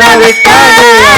மனது கதையா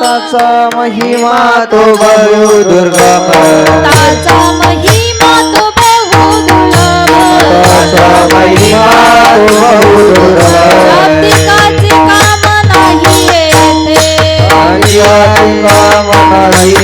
ताचा महिमा तो बहु दुर्गम ताचा महिमा तो बहु दुर्गम महिमा तो बहु दुर्गम काम नाही येते काम नाही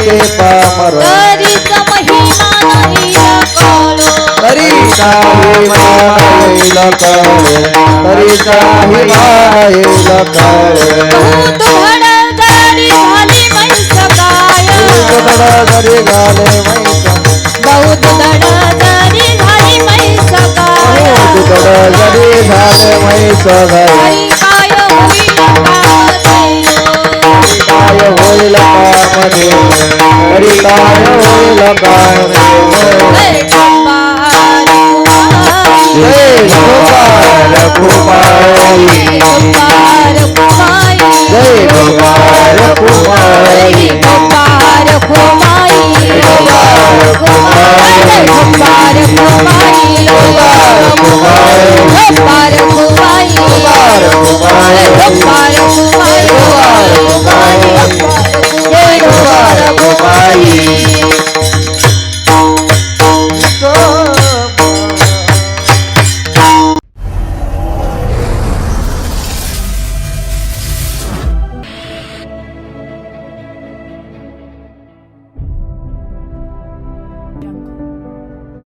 हरीचा हिमायला कळे हरीचा हिमायला कळे धडाधडी घाले मैसा बहुत धडाधडी झाली मैसा बहुत काय होईल काय होईल काय गोपाल कुमारी जय.